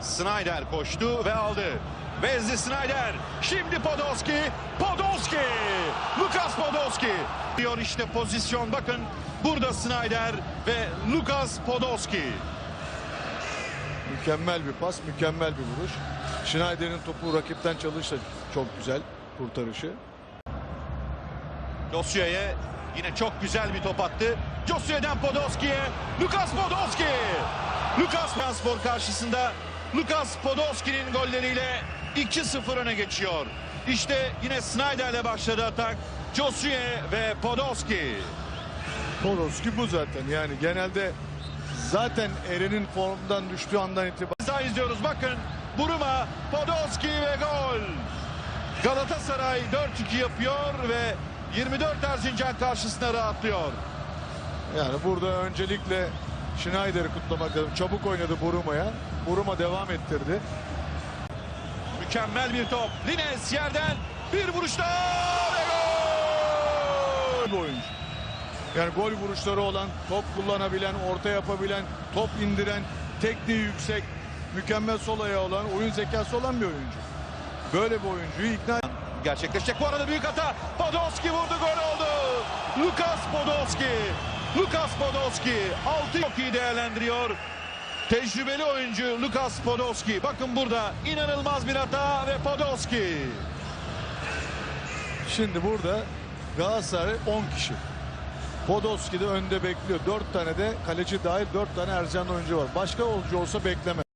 Snyder koştu ve aldı. Wesley Snyder. Şimdi Podolski. Podolski. Lukas Podolski. Diyor işte pozisyon. Bakın burada Snyder ve Lukas Podolski. Mükemmel bir pas, mükemmel bir vuruş. Schneider'in topu rakipten çalıştı. Çok güzel kurtarışı. Josue'ye yine çok güzel bir top attı. Josue'den Podolski'ye. Lukas Podolski. Lukas Transpor karşısında Lukas Podolski'nin golleriyle 2-0 öne geçiyor. İşte yine Snyder'le başladı atak. Josue ve Podolski. Podolski bu zaten. Yani genelde zaten Eren'in formdan düştüğü andan itibaren daha izliyoruz. Bakın Buruma, Podolski ve gol. Galatasaray 4-2 yapıyor ve 24 Erzincan karşısında rahatlıyor. yani burada öncelikle Schneider'i kutlamak lazım. Çabuk oynadı Buruma'ya. Buruma devam ettirdi. Mükemmel bir top. Lines yerden bir vuruşta ve gol. Bir oyuncu. Yani gol vuruşları olan, top kullanabilen, orta yapabilen, top indiren, tekniği yüksek, mükemmel sol ayağı olan, oyun zekası olan bir oyuncu. Böyle bir oyuncuyu ikna Gerçekleşecek bu arada büyük hata. Podolski vurdu gol oldu. Lukas Podolski. Lukas Podolski 6 çok iyi değerlendiriyor. Tecrübeli oyuncu Lukas Podolski. Bakın burada inanılmaz bir hata ve Podolski. Şimdi burada Galatasaray 10 kişi. Podolski de önde bekliyor. 4 tane de kaleci dahil 4 tane Ercan oyuncu var. Başka oyuncu olsa bekleme.